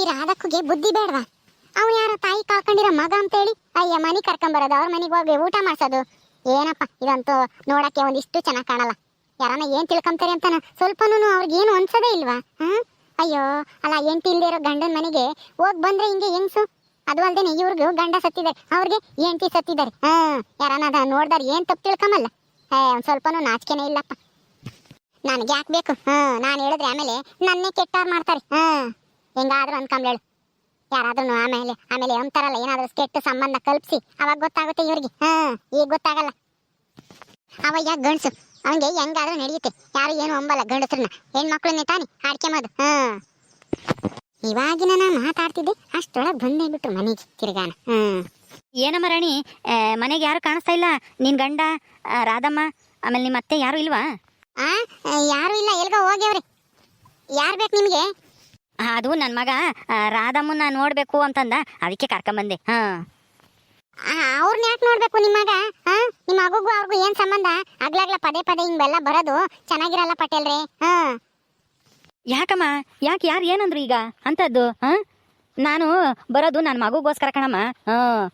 ಈ ರಾಧಕ್ಕುಗೆ ಬುದ್ಧಿ ಬೇಡವಾ? ಅವ್ನು ಯಾರ ತಾಯಿ ಕಾಕೊಂಡಿರೋ ಮಗ ಅಂತೇಳಿ? ಅಯ್ಯ, ಮನಿ ಕರ್ಕೊಂಬರೋದು ಅವ್ರ ಮನೆಗೆ ಹೋಗಿ ಊಟ ಮಾಡ್ಸೋದು. ಏನಪ್ಪ, ಇದಂತೂ ನೋಡಕ್ಕೆ ಒಂದಿಷ್ಟು ಚೆನ್ನಾಗಿ ಕಾಣಲ್ಲ. ಯಾರನ್ನ ಏನು ತಿಳ್ಕೊಂತಾರೆ ಅಂತ ಸ್ವಲ್ಪನೂ ಅವ್ರಿಗೆ ಏನು ಅನ್ಸೋದೇ ಇಲ್ವಾ, ಹಾಂ? ಅಯ್ಯೋ, ಅಲ್ಲ ಎಂಟಿ ಇಲ್ಲದೆ ಇರೋ ಗಂಡನ ಮನೆಗೆ ಹೋಗ್ ಬಂದ್ರೆ ಹಿಂಗೆ ಹೆಂಗ್ಸು? ಅದು ಅಲ್ಲದೆ ಇವ್ರಿಗೂ ಗಂಡ ಸತ್ತಿದ್ದಾರೆ ಅವ್ರಿಗೆ ಎಂಟಿ ಸತ್ತಿದ್ದಾರೆ ಹಾಂ? ಯಾರನ್ನ ಅದ ನೋಡ್ದಾರ ಏನು ತಪ್ಪು ತಿಳ್ಕೊಂಬಲ್ಲ? ಏ ಒಂದು ಸ್ವಲ್ಪನೂ ನಾಚಿಕೆನೇ ಇಲ್ಲಪ್ಪ. ನನಗೆ ಯಾಕೆ ಬೇಕು, ಹಾ? ನಾನು ಹೇಳಿದ್ರೆ ಆಮೇಲೆ ನನ್ನೇ ಕೆಟ್ಟಾರ್ ಮಾಡ್ತಾರೆ, ಹಾ? ಹೆಂಗಾದ್ರೂ ಅನ್ಕೊಂಬ್ಲೇಳು ಯಾರಾದ್ರೂ ಆಮೇಲೆ ಆಮೇಲೆ ಅಂತಾರಲ್ಲ ಏನಾದ್ರೂ ಕೆಟ್ಟ ಸಂಬಂಧ ಕಲ್ಪಿಸಿ. ಅವಾಗ ಗೊತ್ತಾಗುತ್ತೆ ಇವ್ರಿಗೆ. ಹಾ ಈಗ ಗೊತ್ತಾಗಲ್ಲ. ಅವ ಯಾಕೆ ಗಂಡ್ಸು ಅವನಿಗೆ ಹೆಂಗಾದ್ರೂ ನಡೆಯುತ್ತೆ. ಯಾರು ಏನು ಅಂಬಲ್ಲ ಗಂಡಸ್ರನ್ನ. ಹೆಣ್ಮಕ್ಳನ್ನೇ ತಾನೆ ಹಾಡ್ಕೆಂಬೋದು ಹಾ. ಇವಾಗಿನ ನಾ ಮಾತಾಡ್ತಿದ್ದೆ ಅಷ್ಟೊಳಗೆ ಬಂದೇ ಬಿಟ್ರು ಮನೆಗೆ ತಿರ್ಗಾನ. ಹ್ಮ್ ಏನಮ್ಮ ರಾಣಿ ಮನೆಗೆ ಯಾರು ಕಾಣಿಸ್ತಾ ಇಲ್ಲ? ನಿನ್ ಗಂಡ ರಾಧಮ್ಮ ಆಮೇಲೆ ನಿಮ್ಮ ಅತ್ತೆ ಯಾರು ಇಲ್ವಾ? ಆ ಯಾರು ಇಲ್ಲ ಎಲ್ಗ ಹೋಗ್ಯವ್ರಿ. ಯಾರು ಬೇಕು ನಿಮಗೆ? ಅದು ನನ್ನ ಮಗ ರಾಧಮ್ಮನ ರಾಧಮ್ಮನ್ನ ನೋಡ್ಬೇಕು ಅಂತಂದ. ಅದಕ್ಕೆ ಕರ್ಕೊಂಬಂದೆ ಹಾ. ಅವ್ರನ್ನ ಯಾಕೆ ನೋಡ್ಬೇಕು ನಿಮ್ಮ ಮಗ? ಹಾ? ನಿಮ್ಮ ಮಗುಗೂ ಅವ್ರಿಗೂ ಏನು ಸಂಬಂಧ? ಆಗ್ಲಾಗ್ಲ ಪದೇ ಪದೇ ಹಿಂಗೆಲ್ಲ ಬರೋದು ಚೆನ್ನಾಗಿರಲ್ಲ ಪಟೇಲ್ರಿ. ಹಾ. ಯಾಕಮ್ಮ? ಯಾಕೆ ಯಾರು ಏನಂದ್ರು ಈಗ ಅಂತದ್ದು? ಹಾಂ? ನಾನು ಬರೋದು ನನ್ನ ಮಗುಗೋಸ್ಕರ ಕಣಮ್ಮ. ಹಾ.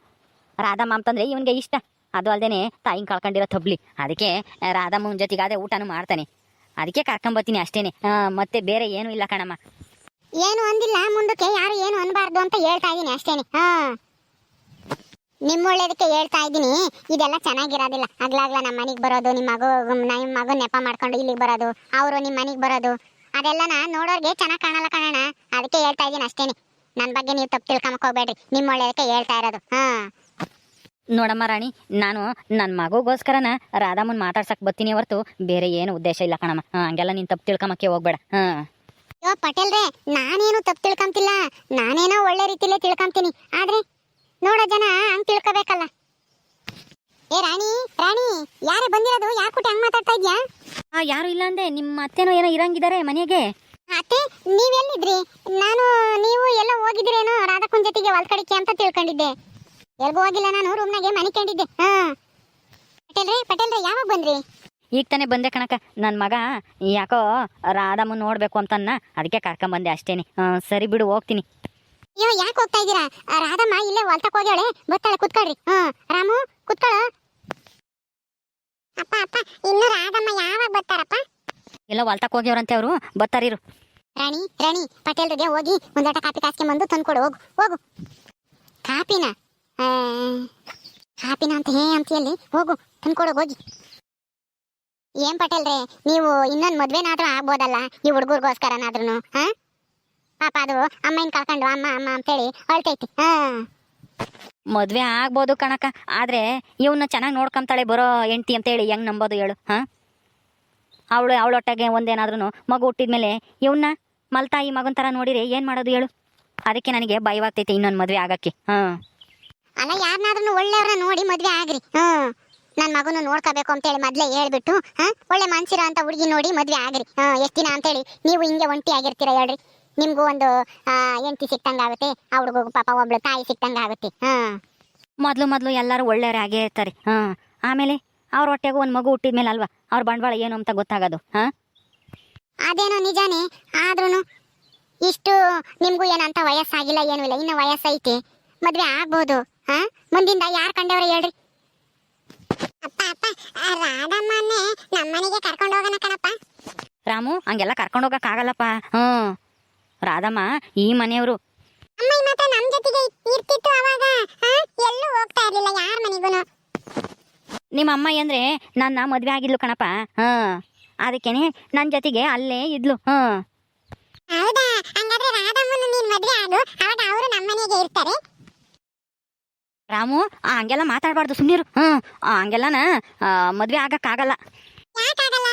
ರಾಧಮ್ಮ ಅಂತಂದ್ರೆ ಇವನಿಗೆ ಇಷ್ಟ. ಅದು ಅಲ್ದೇನೆ ತಾಯಿನ ಕಳ್ಕೊಂಡಿರೋ ತಬ್ಲಿ. ಅದಕ್ಕೆ ರಾಧಮ್ಮನ ಜೊತೆಗಾದ್ರೆ ಊಟನೂ ಮಾಡ್ತಾನೆ. ಅದಕ್ಕೆ ಕರ್ಕೊಂಬತ್ತೀನಿ ಅಷ್ಟೇನೆ. ಹಾಂ ಮತ್ತೆ ಬೇರೆ ಏನೂ ಇಲ್ಲ ಕಣಮ್ಮ. ಏನು ಅಂದಿಲ್ಲ, ಮುಂದಕ್ಕೆ ಯಾರು ಏನು ಅನ್ಬಾರ್ದು ಅಂತ ಹೇಳ್ತಾ ಇದೀನಿ ಅಷ್ಟೇನೆ. ಹಾ. ನಿಮ್ಮ ಒಳ್ಳೇದಕ್ಕೆ ಹೇಳ್ತಾ ಇದ್ದೀನಿ. ಇದೆಲ್ಲ ಚೆನ್ನಾಗಿರೋದಿಲ್ಲ. ಅಗ್ಲಾಗ್ಲ ನಮ್ಮ ಮನೆಗೆ ಬರೋದು ನಿಮ್ಮ ಮಗು ನಿಮ್ಮ ಮಗು ನೆಪ ಮಾಡ್ಕೊಂಡು ಇಲ್ಲಿಗೆ ಬರೋದು, ಅವರು ನಿಮ್ಮ ಮನೆಗೆ ಬರೋದು. ನಾ ನೋಡೋರಿಗೆ ಚೆನ್ನಾಗಿ ಕಾಣಲ್ಲ ಕಾಣೋಣ ಅದಕ್ಕೆ ಹೇಳ್ತಾ ಇದ್ದೀನಿ ಅಷ್ಟೇನೆ. ನನ್ನ ಬಗ್ಗೆ ನೀವು ತಪ್ಪು ತಿಳ್ಕೊಂಬಕ್ ಹೋಗ್ಬೇಡ್ರಿ. ನಿಮ್ಮ ಒಳ್ಳೇದಕ್ಕೆ ಹೇಳ್ತಾ ಇರೋದು. ಹಾ. ನೋಡಮ್ಮ ರಾಣಿ, ನಾನು ನನ್ನ ಮಗುಗೋಸ್ಕರನ ರಾಧಾಮನ್ ಮಾತಾಡ್ಸಕ್ ಬರ್ತೀನಿ ಹೊರತು ಬೇರೆ ಏನು ಉದ್ದೇಶ ಇಲ್ಲ ಕಣಮ್ಮ. ಹಂಗೆಲ್ಲ ನೀನು ತಪ್ಪು ತಿಳ್ಕೊಂಬಕ್ಕೆ ಹೋಗ್ಬೇಡ. ಹಾ. ಯೋ ಪಟೇಲ್ರೆ ನಾನೇನು ತಪ್ಪು ತಿಳ್ಕೊಂತಿಲ್ಲ ನಾನೇನೋ ಒಳ್ಳೆ ರೀತಿಲೇ ತಿಳ್ಕೊಂತೀನಿ ಆದ್ರೆ ನೋಡೋ ಜನ ಹಂಗ್ ತಿಳ್ಕೊಬೇಕಲ್ಲ. ಏ ರಾಣಿ ರಾಣಿ ಯಾರೇ ಬಂದಿರೋದು? ಯಾಕುಟ್ಟಿ ಹಂಗ್ ಮಾತಾಡ್ತಾ ಇದ್ಯಾ? ಆ, ಯಾರು ಇಲ್ಲ ಅಂದೆ. ನಿಮ್ಮ ಅತ್ತೆನೋ ಏನೋ ಇರಂಗಿದಾರೆ ಮನೆಗೆ? ಅತ್ತೆ ನೀವೆಲ್ಲಿದ್ರಿ ನಾನು ನೀವು ಎಲ್ಲ ಹೋಗಿದ್ರೇನೋ ರಾಧಕ್ಕನ್ ಜೊತೆಗೆ ಹೊಲ್ಕಡಿಕೆ ಅಂತ ತಿಳ್ಕೊಂಡಿದ್ದೆ. ಎಲ್ಗೂ ಹೋಗಿಲ್ಲ ನಾನು ರೂಮ್ನಾಗೆ ಮನಿಕೊಂಡಿದ್ದೆ ಹಾ. ಪಟೇಲ್ರೆ ಪಟೇಲ್ರೆ ಯಾವಾಗ ಬಂದ್ರಿ? ಈಗ ತಾನೇ ಬಂದೆ ಕಣಕ ನನ್ನ ಮಗ ಯಾಕೋ ರಾಧಮ್ಮ ನೋಡ್ಬೇಕು ಅಂತನ್ನ ಅದಕ್ಕೆ ಕರ್ಕೊಂಬಂದೆ ಅಷ್ಟೇನೆ. ಸರಿ ಬಿಡು ಹೋಗ್ತೀನಿ. ಅಯ್ಯೋ ಯಾಕೆ ಹೋಗ್ತಾ ಇದ್ದೀರಾ? ರಾಧಮ್ಮ ಇಲ್ಲೇ ಹೊಲ್ತಕ್ ಹೋಗ್ಯಾಳೆ. ಬರ್ತಾಳೆ ಕುತ್ಕೊಳ್ರಿ. ಹಾ ರಾಮು ಕುತ್ಕೊಳ್ಳ ಅಪ್ಪ ಅಪ್ಪ ಇನ್ನು ರಾಧಮ್ಮ ಯಾವಾಗ ಬರ್ತಾರಪ್ಪ? ಎಲ್ಲ ಹೊಲ್ತಕ್ ಹೋಗ್ಯವ್ರಂತೆ ಅವರು. ಬತ್ತಾರಿರು ರಾಣಿ ರಾಣಿ ಪಟೇಲ್ರಿಗೆ ಹೋಗಿ ಒಂದಟ ಕಾಪಿ ಕಾಸ್ಕೊಂಬಂದು ತಂದ್ಕೊಡು. ಹೋಗು ಹೋಗು. ಕಾಪಿನ ಕಾಪಿನ ಅಂತ ಹೇ ಅಂತೀಯಲ್ಲಿ. ಹೋಗು ತಂದ್ಕೊಡೋಗಿ ಹೋಗಿ. ಏನ್ ಪಟೇಲ್ರೆ ನೀವು ಇನ್ನೊಂದು ಮದ್ವೆನಾದ್ರೂ ಆಗ್ಬೋದಲ್ಲ ಈ ಹುಡುಗರ್ಗೋಸ್ಕರನಾದ್ರೂ ಹಾ? ಪಾಪ ಅದು ಅಮ್ಮನ ಕಳ್ಕೊಂಡು ಅಮ್ಮ ಅಮ್ಮ ಅಂತೇಳಿ ಅಳ್ತೈತಿ ಹಾ? ಮದ್ವೆ ಆಗ್ಬೋದು ಕಣಕ ಆದ್ರೆ ಇವನ್ನ ಚೆನ್ನಾಗಿ ನೋಡ್ಕೊಂತಾಳೆ ಬರೋ ಹೆಂಡ್ತಿ ಅಂತೇಳಿ ಹೆಂಗ್ ನಂಬೋದು ಹೇಳು ಹಾ? ಅವಳು ಅವಳೊಟ್ಟಾಗೆ ಒಂದೇನಾದ್ರೂ ಮಗು ಹುಟ್ಟಿದ್ಮೇಲೆ ಇವನ್ನ ಮಲ್ತಾಯಿ ಮಗನ್ ತರ ನೋಡಿರಿ ಏನು ಮಾಡೋದು ಹೇಳು? ಅದಕ್ಕೆ ನನಗೆ ಭಯವಾಗ್ತೈತಿ ಇನ್ನೊಂದು ಮದ್ವೆ ಆಗಕ್ಕೆ ಹಾ? ಅಲ್ಲ ಯಾರನ್ನಾದ್ರೂ ಒಳ್ಳೆಯವ್ರನ್ನ ನೋಡಿ ಮದ್ವೆ ಆಗ್ರಿ ಹ್ಮ್ ನನ್ನ ಮಗನ ನೋಡ್ಕೋಬೇಕು ಅಂತೇಳಿ ಮೊದ್ಲೇ ಹೇಳ್ಬಿಟ್ಟು ಹಾ ಒಳ್ಳೆ ಮನ್ಸಿರೋ ಅಂತ ಹುಡುಗಿ ನೋಡಿ ಮದುವೆ ಆಗ್ರಿ. ಹಾ ಎಷ್ಟು ದಿನ ಅಂತೇಳಿ ನೀವು ಹಿಂಗೆ ಒಂಟಿ ಆಗಿರ್ತೀರ ಹೇಳ್ರಿ. ನಿಮಗೂ ಒಂದು ಆ, ಹೆಂಡ್ತಿ ಸಿಕ್ಕಂಗಾಗುತ್ತೆ ಆ ಹುಡುಗಗೂ ಪಾಪ ಒಬ್ಳು ತಾಯಿ ಸಿಕ್ಕಂಗಾಗುತ್ತೆ ಹಾ. ಮೊದಲು ಮೊದಲು ಎಲ್ಲರೂ ಒಳ್ಳೆಯವರೇ ಆಗೇ ಇರ್ತಾರೆ. ಹಾಂ ಆಮೇಲೆ ಅವ್ರ ಹೊಟ್ಟೆಗೂ ಒಂದು ಮಗು ಹುಟ್ಟಿದ ಮೇಲೆ ಅಲ್ವಾ? ಅವ್ರ ಬಂಡವಾಳ ಏನು ಅಂತ ಗೊತ್ತಾಗೋದು ಹಾಂ? ಅದೇನೋ ನಿಜಾನೇ ಆದ್ರೂ ಇಷ್ಟು ನಿಮಗೂ ಏನಂತ ವಯಸ್ಸಾಗಿಲ್ಲ ಏನೂ ಇಲ್ಲ. ಇನ್ನು ವಯಸ್ಸೈತೆ. ಮದುವೆ ಆಗ್ಬೋದು ಹಾ? ಮುಂದಿಂದ ಯಾರು ಕಂಡವ್ರೆ ಹೇಳ್ರಿ? ರಾಧಮ್ಮನ್ನೇ ನಮ್ಮನೆಗೆ ಕರ್ಕೊಂಡು ಹೋಗೋಣ ಕಣಪ್ಪ. ರಾಮು ಹಂಗೆಲ್ಲ ಕರ್ಕೊಂಡು ಹೋಗಕ್ಕಾಗಲ್ಲಪ್ಪ ಹ್ಞೂ ರಾಧಮ್ಮ ಈ ಮನೆಯವರು. ಅಮ್ಮ ಮಾತ್ರ ನಮ್ ಜೊತೆಗೆ ಇರ್ತಿತ್ತು ಅವಾಗ? ಎಲ್ಲೂ ಹೋಗ್ತಾ ಇರ್ಲಿಲ್ಲ ಯಾರ ಮನೆಗೂನು ನಿಮ್ಮ ಅಮ್ಮ ಅಂದ್ರೆ ನನ್ನ ಮದುವೆ ಆಗಿದ್ಲು ಕಣಪ್ಪ. ಹಾಂ ಅದಕ್ಕೇನೆ ನನ್ನ ಜೊತೆಗೆ ಅಲ್ಲೇ ಇದ್ಲು. ಹಾಂ ಹೌದಾ? ಹಂಗಾದ್ರೆ ರಾಧಮ್ಮನ ನೀನ್ ಮದ್ವೆ ಆಗು ಅವಾಗ ಅವರು ನಮ್ಮ ಮನೆಗೆ ಇರ್ತಾರೆ. ರಾಮು ಹಂಗೆಲ್ಲ ಮಾತಾಡಬಾರ್ದು ಸುಮ್ಮನಿರು ಹ್ಞೂ ಹಂಗೆಲ್ಲನ ಮದುವೆ ಆಗಕ್ಕಾಗಲ್ಲ. ಯಾಕಾಗಲ್ಲ?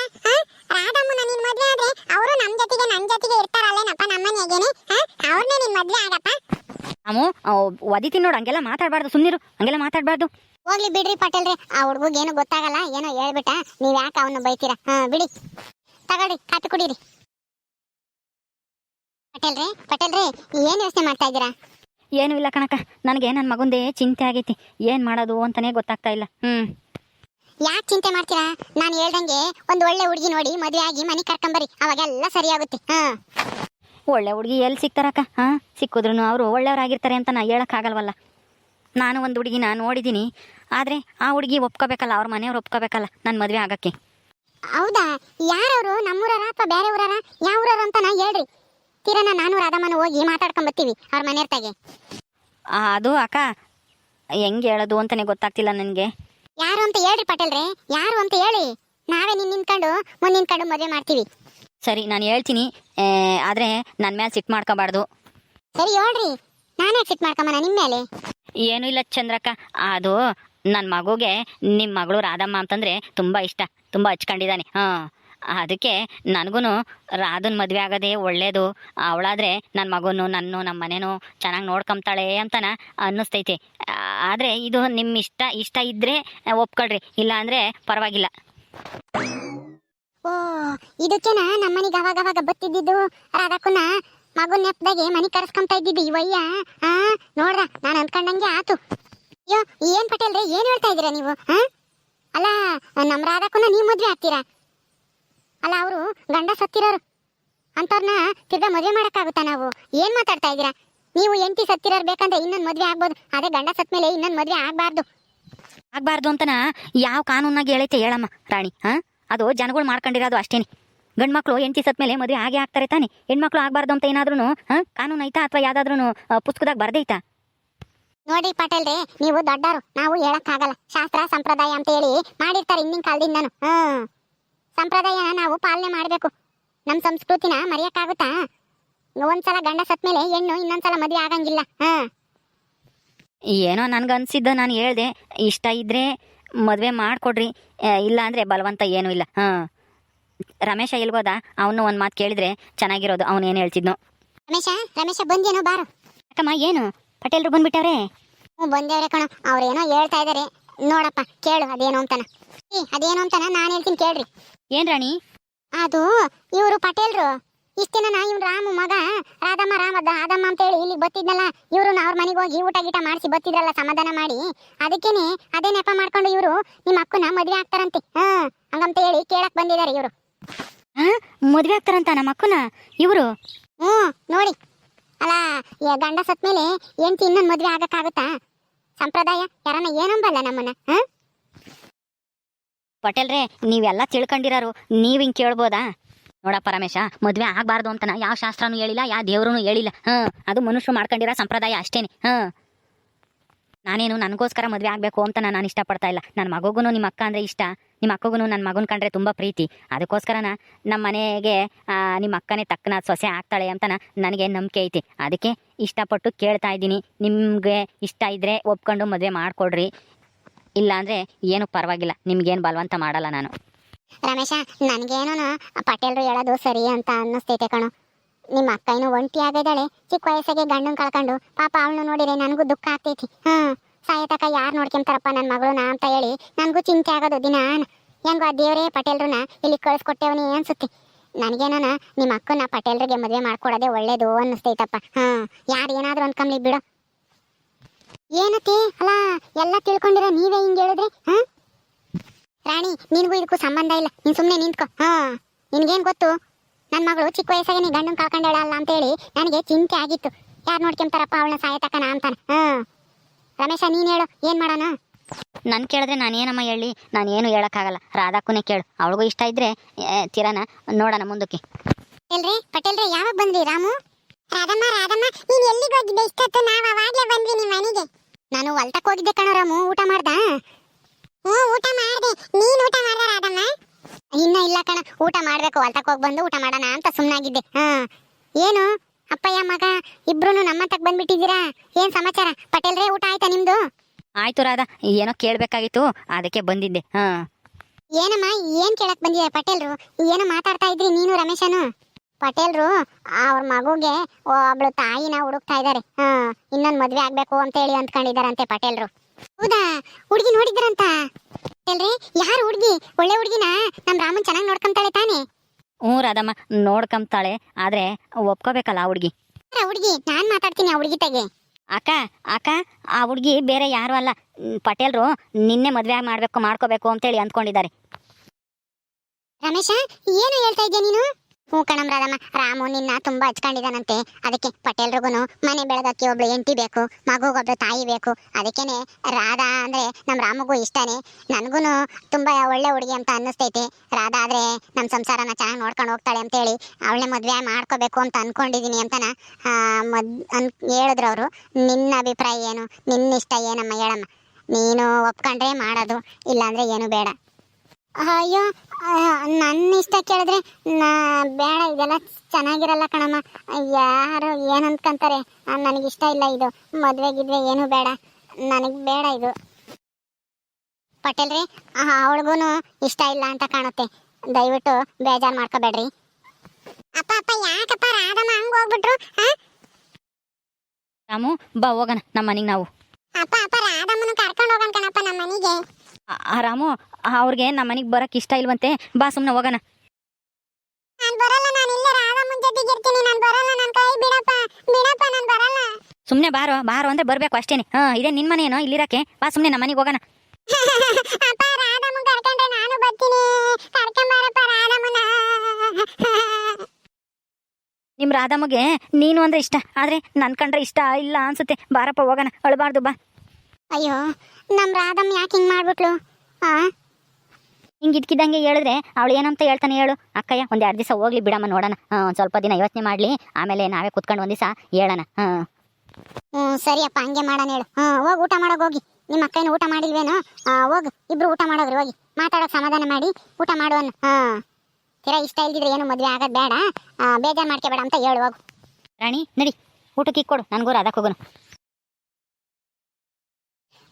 ರಾಧಮ್ಮನ ನೀನ್ ಮದ್ವೆ ಆದ್ರೆ ಅವರು ನಮ್ ಜೊತೆಗೆ ನನ್ ಜೊತೆಗೆ ಇರ್ತಾರಲ್ಲೇನಪ್ಪ ನಮ್ಮ ಮನೆಗೇನೆ? ಅವ್ರನ್ನೇ ನೀನ್ ಮದ್ವೆ ಆಗಪ್ಪ? ರಾಮು ಒದಿತೀನಿ ನೋಡು ಹಂಗೆಲ್ಲ ಮಾತಾಡಬಾರ್ದು ಸುಮ್ಮನಿರು ಹಂಗೆಲ್ಲ ಮಾತಾಡಬಾರ್ದು. ಹೋಗ್ಲಿ ಬಿಡ್ರಿ ಪಟೇಲ್ರೆ ಆ ಹುಡ್ಗಗ್ ಏನು ಗೊತ್ತಾಗಲ್ಲ ಏನೋ ಹೇಳ್ಬಿಟ್ಟ ನೀವ್ ಯಾಕೆ ಅವನ್ನ ಬೈತೀರಾ? ಹಾ ಬಿಡಿ. ತಗೊಳ್ರಿ ಕಾಪಿ ಕುಡೀರಿ. ಪಟೇಲ್ರೆ ಪಟೇಲ್ರೆ ಏನ್ ಯೋಚನೆ ಮಾಡ್ತಾ ಇದ್ದೀರಾ? ಏನೂ ಇಲ್ಲ ಕಣಕ್ಕ. ನನಗೆ ನನ್ನ ಮಗುಂದೇ ಚಿಂತೆ ಆಗೈತಿ. ಏನು ಮಾಡೋದು ಅಂತಲೇ ಗೊತ್ತಾಗ್ತಾ ಇಲ್ಲ. ಹ್ಞೂ ಯಾಕೆ ಚಿಂತೆ ಮಾಡ್ತೀರಾ? ನಾನು ಹೇಳ್ದಂಗೆ ಒಂದು ಒಳ್ಳೆ ಹುಡುಗಿ ನೋಡಿ ಮದುವೆ ಆಗಿ ಮನೆ ಕರ್ಕೊಂಬರಿ ಅವಾಗೆಲ್ಲ ಸರಿಯಾಗುತ್ತೆ. ಹಾಂ. ಒಳ್ಳೆ ಹುಡುಗಿ ಎಲ್ಲಿ ಸಿಗ್ತಾರಕ್ಕ? ಹಾಂ? ಸಿಕ್ಕಿದ್ರು ಅವರು ಒಳ್ಳೆಯವರಾಗಿರ್ತಾರೆ ಅಂತ ನಾ ಹೇಳೋಕ್ಕಾಗಲ್ವಲ್ಲ. ನಾನು ಒಂದು ಹುಡುಗಿನ ನೋಡಿದ್ದೀನಿ ಆದರೆ ಆ ಹುಡುಗಿ ಒಪ್ಕೋಬೇಕಲ್ಲ ಅವ್ರ ಮನೆಯವ್ರು ಒಪ್ಕೋಬೇಕಲ್ಲ ನನ್ನ ಮದುವೆ ಆಗಕ್ಕೆ. ಹೌದಾ? ಯಾರವರು? ನಮ್ಮೂರರ ಅಥವಾ ಬೇರೆ ಊರರ ಯಾವ ಊರರ ಅಂತ ನಾ ಹೇಳ್ರಿ. ತೀರನ ನಾನು ರಾಧಮ್ಮನ ಹೋಗಿ ಮಾತಾಡ್ಕೊಂಡ್ ಬರ್ತೀವಿ ಅವ್ರ ಮನೆಯರ್ತಾಗೆ. ಆ, ಅದು ಅಕ್ಕ ಹೆಂಗೆ ಹೇಳೋದು ಅಂತಾನೆ ಗೊತ್ತಾಗ್ತಿಲ್ಲ ನನಗೆ. ಯಾರು ಅಂತ ಹೇಳ್ರಿ ಪಟೇಲ್ರೆ ಯಾರು ಅಂತ ಹೇಳಿ. ನಾವೇ ನಿನ್ ನಿಂತ್ಕೊಂಡು ಮುಂದ್ ನಿಂತ್ಕೊಂಡು ಮದುವೆ ಮಾಡ್ತೀವಿ. ಸರಿ ನಾನು ಹೇಳ್ತೀನಿ. ಆದ್ರೆ ನನ್ನ ಮೇಲೆ ಸಿಟ್ ಮಾಡ್ಕೋಬಾರ್ದು. ಸರಿ ಹೇಳ್ರಿ. ನಾನೇ ಸಿಟ್ ಮಾಡ್ಕೊಂಬನ ನಿಮ್ಮ ಮೇಲೆ ಏನೂ ಇಲ್ಲ ಚಂದ್ರಕ್ಕ. ಅದು ನನ್ನ ಮಗುಗೆ ನಿಮ್ಮ ಮಗಳು ರಾಧಮ್ಮ ಅಂತಂದ್ರೆ ತುಂಬಾ ಇಷ್ಟ ತುಂಬ ಹಚ್ಕೊಂಡಿದ್ದಾನೆ. ಹಾಂ. ಅದಕ್ಕೆ ನನಗೂ ರಾಧನ್ ಮದುವೆ ಆಗೋದೇ ಒಳ್ಳೇದು. ಅವಳಾದರೆ ನನ್ನ ಮಗುನು, ನನ್ನ ನಮ್ಮ ಮನೇನು ಚೆನ್ನಾಗಿ ನೋಡ್ಕೊಂತಾಳೆ ಅಂತನ ಅನ್ನಿಸ್ತೈತೆ. ಆದರೆ ಇದು ನಿಮ್ಮ ಇಷ್ಟ ಇಷ್ಟ ಇದ್ದರೆ ಒಪ್ಕೊಳ್ರಿ ಇಲ್ಲ ಪರವಾಗಿಲ್ಲ. ಓ ಇದಕ್ಕೆ ನಮ್ಮನಿಗೆ ಅವಾಗ ಅವಾಗ ಬತ್ತಿದ್ದಿದ್ದು ರಾಧಾಕುನ ಮಗು ನೆಪದಾಗೆ ಮನಿ ಕರೆಸ್ಕೊಂತ ಇದ್ದಿದ್ದು ಇವಯ್ಯ ಆ, ನೋಡ್ರ, ನಾನು ಅಂದ್ಕೊಂಡಂಗೆ ಆತು. ಅಯ್ಯೋ, ಏನ್ ಪಟೇಲ್ರೆ, ಏನ್ ಹೇಳ್ತಾ ಇದ್ದೀರಾ ನೀವು ಹಾ ಅಲ್ಲ ನಮ್ಮ ರಾಧಾಕುನ ನೀವು ಮದ್ವೆ ಆಗ್ತೀರಾ? ಅಲ್ಲ ಅವರು ಗಂಡ ಸತ್ತಿರೋರು. ಅಂತವ್ರನ್ನ ತಿರ್ಗಾ ಮದ್ವೆ ಮಾಡೋಕ್ಕಾಗುತ್ತಾ ನಾವು? ಏನ್ ಮಾತಾಡ್ತಾ ಇದ್ದೀರಾ? ನೀವು ಎಂಟಿ ಸತ್ತಿರೋರು ಬೇಕಂದ್ರೆ ಇನ್ನೊಂದ್ ಮದ್ವೆ ಆಗ್ಬೋದು. ಅದೇ ಗಂಡ ಸತ್ತ ಮೇಲೆ ಇನ್ನೊಂದ್ ಮದ್ವೆ ಆಗ್ಬಾರ್ದು. ಆಗಬಾರ್ದು ಅಂತನ ಯಾವ ಕಾನೂನಾಗಿ ಹೇಳೈತೆ ಹೇಳಮ್ಮ ರಾಣಿ ಹಾಂ ಅದು ಜನಗಳು ಮಾಡ್ಕೊಂಡಿರೋದು ಅಷ್ಟೇನೆ. ಗಂಡು ಮಕ್ಕಳು ಎಂಟಿ ಸತ್ತ ಮೇಲೆ ಮದುವೆ ಹಾಗೆ ಆಗ್ತಾರೆ ತಾನೆ. ಹೆಣ್ಮಕ್ಳು ಆಗಬಾರ್ದು ಅಂತ ಏನಾದ್ರೂ ಹಾಂ ಕಾನೂನು ಐತಾ ಅಥವಾ ಯಾವ್ದಾದ್ರೂ ಪುಸ್ತಕದಾಗ ಬರ್ದೈತಾ? ನೋಡಿ ಪಟೇಲ್ರೆ ನೀವು ದೊಡ್ಡರು. ನಾವು ಹೇಳಕ್ಕಾಗಲ್ಲ. ಶಾಸ್ತ್ರ ಸಂಪ್ರದಾಯ ಅಂತ ಹೇಳಿ ಮಾಡಿರ್ತಾರೆ ಹಿಂದಿನ ನಾನು ಹ್ಮ್. ಸಂಪ್ರದಾಯನ ನಾವು ಪಾಲನೆ ಮಾಡಬೇಕು. ನಮ್ಮ ಸಂಸ್ಕೃತಿನ ಮರೆಯಕ್ಕಾಗುತ್ತಾ? ಒಂದ್ಸಲ ಗಂಡ ಸತ್ ಮೇಲೆ ಹೆಣ್ಣು ಇನ್ನೊಂದ್ಸಲ ಮದುವೆ ಆಗಂಗಿಲ್ಲ. ಹಾ. ಏನೋ ನನ್ಗೆ ಅನ್ಸಿದ್ದ ನಾನು ಹೇಳ್ದೆ ಇಷ್ಟ ಇದ್ರೆ ಮದುವೆ ಮಾಡಿಕೊಡ್ರಿ ಇಲ್ಲ ಅಂದರೆ ಬಲವಂತ ಏನೂ ಇಲ್ಲ. ಹಾಂ. ರಮೇಶ ಇಲ್ಗೋದ ಅವನು ಒಂದು ಮಾತು ಕೇಳಿದ್ರೆ ಚೆನ್ನಾಗಿರೋದು ಅವನು ಏನು ಹೇಳ್ತಿದ್ನು. ರಮೇಶ ರಮೇಶ ಬಂದೇನೋ ಬಾರು. ಅಕ್ಕಮ್ಮ ಏನು? ಪಟೇಲ್ರು ಬಂದ್ಬಿಟ್ಟವ್ರೆ? ಹ್ಞೂ ಬಂದೇವ್ರೆ ಕಣ ಅವ್ರೇನೋ ಹೇಳ್ತಾ ಇದಾರೆ. ನೋಡಪ್ಪ ಕೇಳು ಅದೇನು ಅಂತಾನ. ಏ ಅದೇನು ಅಂತಾನ? ನಾನು ಹೇಳ್ತೀನಿ ಕೇಳ್ರಿ. ಏನ್ ರಾಣಿ? ಅದು ಇವರು ಪಟೇಲ್ರು. ಇಷ್ಟ ದಿನ ಇವ್ನು ರಾಮು ಮಗ ರಾಧಮ್ಮ ರಾಮದ ರಾಧಮ್ಮ ಅಂತ ಹೇಳಿ ಇಲ್ಲಿ ಬತ್ತಿದ್ನಲ್ಲ ಇವರು ಅವ್ರ ಮನೆಗೆ ಹೋಗಿ ಊಟ ಗೀಟ ಮಾಡಿಸಿ ಬತ್ತಿದ್ರಲ್ಲ ಸಮಾಧಾನ ಮಾಡಿ. ಅದಕ್ಕೇನೆ ಅದೇ ನೆಪ ಮಾಡ್ಕೊಂಡು ಇವರು ನಿಮ್ಮ ಅಕ್ಕನ ಮದ್ವೆ ಆಗ್ತಾರಂತೆ. ಹಾ ಹಂಗಂತ ಹೇಳಿ ಕೇಳಕ್ ಬಂದಿದ್ದಾರೆ ಇವರು. ಹಾ? ಮದುವೆ ಆಗ್ತಾರಂತ ನಮ್ಮ ಅಕ್ಕನ? ಇವರು? ಹ್ಞೂ ನೋಡಿ. ಅಲ್ಲ ಗಂಡ ಸತ್ ಮೇಲೆ ಎಂಟಿ ಇನ್ನೊಂದು ಮದ್ವೆ ಆಗಕ್ಕಾಗುತ್ತಾ? ಸಂಪ್ರದಾಯ, ಯಾರನ್ನ ಏನಂಬಲ್ಲ ನಮ್ಮನ್ನ ಪಟೇಲ್ರೆ ನೀವೆಲ್ಲ ತಿಳ್ಕೊಂಡಿರೋರು, ನೀವು ಹಿಂಗೆ ಕೇಳ್ಬೋದಾ? ನೋಡ ಪರಮೇಶ, ಮದ್ವೆ ಆಗಬಾರ್ದು ಅಂತನ, ಯಾವ ಶಾಸ್ತ್ರನೂ ಹೇಳಿಲ್ಲ, ಯಾವ ದೇವ್ರೂ ಹೇಳಿಲ್ಲ, ಹಾಂ? ಅದು ಮನುಷ್ಯರು ಮಾಡ್ಕೊಂಡಿರೋ ಸಂಪ್ರದಾಯ ಅಷ್ಟೇನೆ, ಹಾಂ? ನಾನೇನು ನನಗೋಸ್ಕರ ಮದುವೆ ಆಗಬೇಕು ಅಂತ ನಾನು ಇಷ್ಟಪಡ್ತಾ ಇಲ್ಲ. ನನ್ನ ಮಗುಗೂ ನಿಮ್ಮ ಅಕ್ಕ ಅಂದರೆ ಇಷ್ಟ. ನಿಮ್ಮ ಅಕ್ಕಗೂ ನನ್ನ ಮಗನ ಕಂಡ್ರೆ ತುಂಬ ಪ್ರೀತಿ. ಅದಕ್ಕೋಸ್ಕರನ ನಮ್ಮ ಮನೆಗೆ ನಿಮ್ಮ ಅಕ್ಕನೇ ತಕ್ಕನ ಸೊಸೆ ಆಗ್ತಾಳೆ ಅಂತ ನನಗೆ ನಂಬಿಕೆ ಐತಿ. ಅದಕ್ಕೆ ಇಷ್ಟಪಟ್ಟು ಕೇಳ್ತಾ ಇದ್ದೀನಿ. ನಿಮಗೆ ಇಷ್ಟ ಇದ್ದರೆ ಒಪ್ಕೊಂಡು ಮದುವೆ ಮಾಡಿಕೊಡ್ರಿ. ಇಲ್ಲಾಂದರೆ ಏನು ಪರವಾಗಿಲ್ಲ. ನಿಮ್ಗೇನು ಬಲವಂತ ಮಾಡಲ್ಲ ನಾನು. ರಮೇಶ ನನಗೇನೋ ಪಟೇಲ್ರು ಹೇಳೋದು ಸರಿ ಅಂತ ಅನ್ನಿಸ್ತೈತೆ ಕಣೋ. ನಿಮ್ಮ ಅಕ್ಕ ಇನ್ನು ಒಂಟಿ ಆಗಿದ್ದಾಳೆ. ಚಿಕ್ಕ ವಯಸ್ಸಿಗೆ ಗಂಡನ್ ಕಳ್ಕೊಂಡು ಪಾಪ ಅವಳನ್ನು ನೋಡಿದ್ರೆ ನನಗೂ ದುಃಖ ಆಗ್ತೈತಿ. ಹಾ ಸಾಯತಕ ಯಾರು ನೋಡ್ಕೊಂತಾರಪ್ಪ ನನ್ನ ನಾ ಅಂತ ಹೇಳಿ ನನಗೂ ಚಿಂತೆ ಆಗೋದು ದಿನ. ಹೆಂಗೋ ಆ ದೇವರೇ ಪಟೇಲ್ರನ್ನ ಇಲ್ಲಿ ಕಳಿಸ್ಕೊಟ್ಟೇವನಿ ಅನ್ಸುತ್ತೆ. ನನಗೇನೋ ನಿಮ್ಮ ಅಕ್ಕನ ಪಟೇಲ್ರಿಗೆ ಮದುವೆ ಮಾಡ್ಕೊಡೋದೇ ಒಳ್ಳೇದು ಅನ್ನಿಸ್ತೈತಪ್ಪ. ಹಾ ಯಾರು ಏನಾದರೂ ಅನ್ಕಂಬ್ಲಿ ಬಿಡು. ಏನತ್ತೆ? ಅಲ್ಲ, ಎಲ್ಲ ತಿಳ್ಕೊಂಡಿರ ನೀವೇ ಹಿಂಗೆ ಹೇಳಿದ್ರಿ? ಹಾ ರಾಣಿ, ನಿನಗೂ ಇದಕ್ಕೂ ಸಂಬಂಧ ಇಲ್ಲ. ನೀನು ಸುಮ್ಮನೆ ನಿಂತ್ಕೊ. ಹಾ ನಿನಗೇನು ಗೊತ್ತು? ನನ್ನ ಮಗಳು ಚಿಕ್ಕ ವಯಸ್ಸಾಗೆ ನೀ ಗಂಡನ್ ಕಳ್ಕೊಂಡಾಳಲ್ಲ ಅಂತೇಳಿ ನನಗೆ ಚಿಂತೆ ಆಗಿತ್ತು. ಯಾರು ನೋಡ್ಕೊಂತಾರಪ್ಪ ಅವಳನ್ನ ಸಾಯತಕ್ಕನ ಅಂತಾನೆ. ಹ್ಞೂ ರಮೇಶ ನೀನು ಹೇಳು ಏನು ಮಾಡೋಣ? ನಾನು ಕೇಳಿದ್ರೆ ನಾನು ಏನಮ್ಮ ಹೇಳಿ? ನಾನು ಏನು ಹೇಳಕ್ಕಾಗಲ್ಲ. ರಾಧಾಕ್ಕೂನೇ ಕೇಳು. ಅವಳಿಗೂ ಇಷ್ಟ ಇದ್ರೆ ತಿರಾನ ತೀರನ ನೋಡೋಣ ಮುಂದಕ್ಕೆ. ಎಲ್ರಿ ಪಟೇಲ್ರಿ ಯಾವಾಗ ಬಂದ್ರಿ ರಾಮು? ರಾಧಮ್ಮ ರಾಧಮ್ಮ ನೀನು ಎಲ್ಲಿಗೆ ಹೋಗಿದ್ದೆ? ಇಷ್ಟೊತ್ತು ನಾವು ಅವಾಗಲೇ ಬಂದ್ವಿ ನಿಮ್ಮ ಮನೆಗೆ. ನಾನು ಹೊಲ್ತಕ್ಕೆ ಹೋಗಿದ್ದೆ ಕಣೋ ರಾಮು ಊಟ ಮಾಡ್ದ? ಹ್ಞೂ ಊಟ ಮಾಡಿದೆ. ನೀನು ಊಟ ಮಾಡ್ದ ರಾಧಮ್ಮ? ಇನ್ನ ಇಲ್ಲ ಕಣ ಊಟ ಮಾಡ್ಬೇಕು ಹೊಲ್ತಕ್ ಹೋಗಿ ಬಂದು ಊಟ ಮಾಡೋಣ ಅಂತ ಸುಮ್ಮನಾಗಿದ್ದೆ ಹಾ. ಏನು? ಅಪ್ಪಯ್ಯ ಮಗ ಇಬ್ರು ನಮ್ಮಂತಕ್ ಬಂದ್ಬಿಟ್ಟಿದ್ದೀರಾ? ಏನ್ ಸಮಾಚಾರ? ಪಟೇಲ್ರೇ ಊಟ ಆಯ್ತಾ ನಿಮ್ದು? ಆಯ್ತು ರಾಧಾ ಏನೋ ಕೇಳಬೇಕಾಗಿತ್ತು ಅದಕ್ಕೆ ಬಂದಿದ್ದೆ. ಹಾ. ಏನಮ್ಮ ಏನ್ ಕೇಳಕ್ ಬಂದಿದೆ ಪಟೇಲ್ರು? ಏನೋ ಮಾತಾಡ್ತಾ ಇದ್ರಿ ನೀನು ರಮೇಶನು? ಪಟೇಲ್ರು ಅವ್ರ ಮಗುಗೆ ಒಬ್ಳು ತಾಯಿನ ಹುಡುಕ್ತಾ ಇದಾರೆ ಹಾ ಇನ್ನೊಂದು ಮದ್ವೆ ಆಗ್ಬೇಕು ಅಂತ ಹೇಳಿ ಅಂದ್ಕೊಂಡಿದಾರಂತೆ ಪಟೇಲ್ರು. ಹೌದಾ? ಹುಡುಗಿ ನೋಡಿದ್ರಂತ ಹೇಳ್ರಿ ಯಾರು ಹುಡುಗಿ? ಒಳ್ಳೆ ಹುಡುಗಿನ? ನಮ್ ರಾಮನ್ ಚೆನ್ನಾಗಿ ನೋಡ್ಕೊಂತಾಳೆ ತಾನೆ. ಹ್ಞೂ ರಾಧಮ್ಮ ನೋಡ್ಕೊಂತಾಳೆ. ಆದ್ರೆ ಒಪ್ಕೋಬೇಕಲ್ಲ ಆ ಹುಡುಗಿ? ಹುಡುಗಿ? ನಾನ್ ಮಾತಾಡ್ತೀನಿ ಆ ಹುಡುಗಿ ತೆಗೆ. ಅಕ್ಕ ಅಕ್ಕ ಆ ಹುಡುಗಿ ಬೇರೆ ಯಾರು ಅಲ್ಲ. ಪಟೇಲ್ರು ನಿನ್ನೆ ಮದುವೆ ಮಾಡ್ಬೇಕು ಮಾಡ್ಕೋಬೇಕು ಅಂತೇಳಿ ಅಂದ್ಕೊಂಡಿದ್ದಾರೆ. ರಮೇಶ ಏನು ಹೇಳ್ತಾ ಇದ್ದೀನಿ ನೀನು? ಹ್ಞೂ ಕಣಮ್ ರಾಧಮ್ಮ, ರಾಮು ನಿನ್ನ ತುಂಬಾ ಹಚ್ಕೊಂಡಿದಾನಂತೆ. ಅದಕ್ಕೆ ಪಟೇಲ್ರಿಗೂ ಮನೆ ಬೆಳಗಕ್ಕೆ ಒಬ್ಳು ಎಂಟಿ ಬೇಕು ಮಗುಗೊಬ್ಳು ತಾಯಿ ಬೇಕು. ಅದಕ್ಕೇನೆ ರಾಧಾ ಅಂದ್ರೆ ನಮ್ಮ ರಾಮಗೂ ಇಷ್ಟನೇ. ನನಗೂ ತುಂಬಾ ಒಳ್ಳೆ ಹುಡುಗಿ ಅಂತ ಅನ್ನಿಸ್ತೈತೆ. ರಾಧಾ ಆದ್ರೆ ನಮ್ಮ ಸಂಸಾರನ ಚೆನ್ನಾಗಿ ನೋಡ್ಕೊಂಡು ಹೋಗ್ತಾಳೆ ಅಂತೇಳಿ ಅವಳನ್ನ ಮದುವೆ ಮಾಡ್ಕೋಬೇಕು ಅಂತ ಅನ್ಕೊಂಡಿದೀನಿ ಅಂತನ ಮದ್, ಅನ್, ಹೇಳಿದ್ರು ಅವರು. ನಿನ್ನ ಅಭಿಪ್ರಾಯ ಏನು? ನಿನ್ನ ಇಷ್ಟ ಏನಮ್ಮ ಹೇಳಮ್ಮ? ನೀನು ಒಪ್ಕೊಂಡ್ರೆ ಮಾಡೋದು, ಇಲ್ಲಾಂದ್ರೆ ಏನು ಬೇಡ. ಅಯ್ಯೋ ನನ್ನ ಇಷ್ಟ ಕೇಳಿದ್ರೆ ನಾ ಬೇಡ ಇದೆಲ್ಲ ಚೆನ್ನಾಗಿರಲ್ಲ ಕಣಮ್ಮ. ಯಾರು ಏನು ಅಂದ್ಕೊಂತಾರೆ ನನಗೆ ಇಷ್ಟ ಇಲ್ಲ ಇದು. ಮದುವೆ ಗಿದ್ವೆ ಏನು ಬೇಡ. ನನಗೆ ಬೇಡ ಇದು. ಪಟೇಲ್ರಿ ಅವಳಿಗೂ ಇಷ್ಟ ಇಲ್ಲ ಅಂತ ಕಾಣುತ್ತೆ. ದಯವಿಟ್ಟು ಬೇಜಾರು ಮಾಡ್ಕೋಬೇಡ್ರಿ. ಅಪ್ಪ ಅಪ್ಪ ಯಾಕಪ್ಪ ರಾಧಮ್ಮ ಹಂಗ ಹೋಗ್ಬಿಟ್ರು ರಾಮು ಬಾ ಹೋಗೋಣ ನಮ್ಮ ಮನೆಗೆ ನಾವು. ಅಪ್ಪ ಅಪ್ಪ ರಾಧಮ್ಮನ ಕರ್ಕೊಂಡು ಹೋಗೋಣ ಕಣಪ್ಪ ನಮ್ಮ ಮನೆಗೆ ಆ- ಆ ರಾಮು ಅವ್ರಿಗೆ ನಮ್ಮ ಮನೆಗೆ ಬರಕ್ಕೆ ಇಷ್ಟ ಇಲ್ವಂತೆ ಬಾ ಸುಮ್ಮನೆ ಹೋಗೋಣ. ಸುಮ್ಮನೆ ಬಾರೋ ಬಾರೋ ಅಂದ್ರೆ ಬರಬೇಕು ಅಷ್ಟೇನೆ. ಹಾಂ ಇದೇ ನಿನ್ನ ಮನೇನೋ ಇಲ್ಲಿರಕ್ಕೆ. ಬಾ ಸುಮ್ಮನೆ ನಮ್ಮ ಮನೆಗೆ ಹೋಗೋಣ. ನಿಮ್ಮ ರಾಧಮ್ಮಗೆ ನೀನು ಅಂದ್ರೆ ಇಷ್ಟ. ಆದರೆ ನನ್ನ ಕಂಡ್ರೆ ಇಷ್ಟ ಇಲ್ಲ ಅನ್ಸುತ್ತೆ. ಬಾರಪ್ಪ ಹೋಗೋಣ. ಅಳಬಾರ್ದು ಬಾ. ಅಯ್ಯೋ ನಮ್ಮ ರಾಧಮ್ಮ ಯಾಕೆ ಹಿಂಗ್ ಮಾಡ್ಬಿಟ್ಲು? ಆ? ಹಿಂಗೆ ಇದ್ಕಿದ್ದಂಗೆ ಹೇಳಿದ್ರೆ ಅವಳು ಏನಂತ ಹೇಳ್ತಾನೆ ಹೇಳು. ಅಕ್ಕಯ್ಯ ಒಂದು ಎರಡು ದಿವಸ ಹೋಗ್ಲಿ ಬಿಡಮ್ಮ ನೋಡೋಣ. ಒಂದು ಸ್ವಲ್ಪ ದಿನ ಯೋಚನೆ ಮಾಡಲಿ. ಆಮೇಲೆ ನಾವೇ ಕುತ್ಕೊಂಡು ಒಂದು ದಿವಸ ಹೇಳೋಣ. ಹಾಂ ಹ್ಞೂ ಸರಿಯಪ್ಪ ಹಂಗೆ ಮಾಡೋಣ ಹೇಳು. ಹ್ಞೂ ಹೋಗಿ ಊಟ ಮಾಡೋಕೆ ಹೋಗಿ. ನಿಮ್ಮ ಅಕ್ಕನ ಊಟ ಮಾಡಿಲ್ವೇನೋ? ಹೋಗಿ ಇಬ್ರು ಊಟ ಮಾಡೋದ್ರಿ ಹೋಗಿ. ಮಾತಾಡೋಕೆ ಸಮಾಧಾನ ಮಾಡಿ ಊಟ ಮಾಡುವನು ಹಾಂ ತೀರಾ ಇಷ್ಟ ಇಲ್ದಿದ್ರೆ ಏನು ಮದುವೆ ಆಗೋದು ಬೇಡ. ಬೇಜಾರು ಬೇಜಾರ್ ಮಾಡ್ಕೋಬೇಡ ಅಂತ ಹೇಳು ಹೋಗು. ರಾಣಿ ನಡಿ. ಊಟಕ್ಕೆ ಕೊಡು. ನನಗೂ ಅದಕ್ಕೆ ಹೋಗೋಣ.